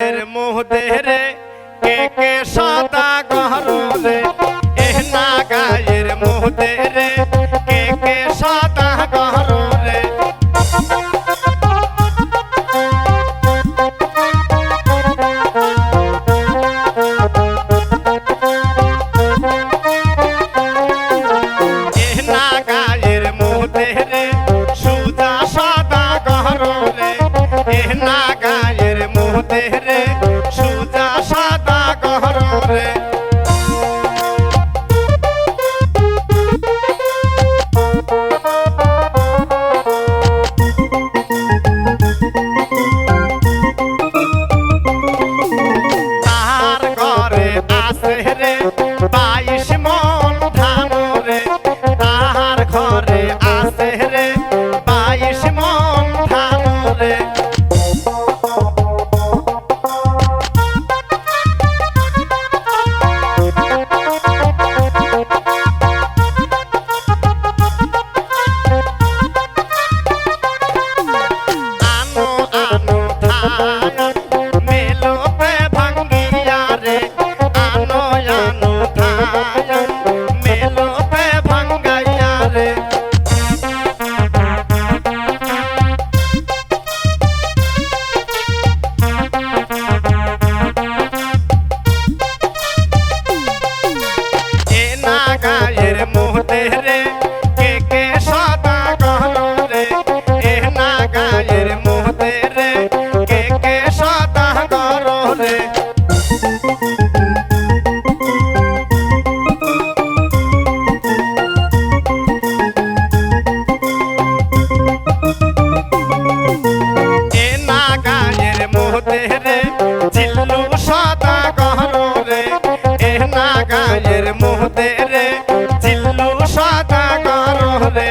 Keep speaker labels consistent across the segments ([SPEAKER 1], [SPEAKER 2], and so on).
[SPEAKER 1] এর মোহদেরে কে কে সদা গহরে এহনা গায়ের মোহদেরে গায়ের মোহতে রে চিল্লু সাদা কর রে।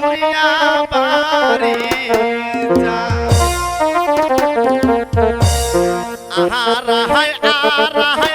[SPEAKER 1] সুজা ঘুরিয়া বাড়ি যা। আহা রাহাই আহা রাহাই। আইলেন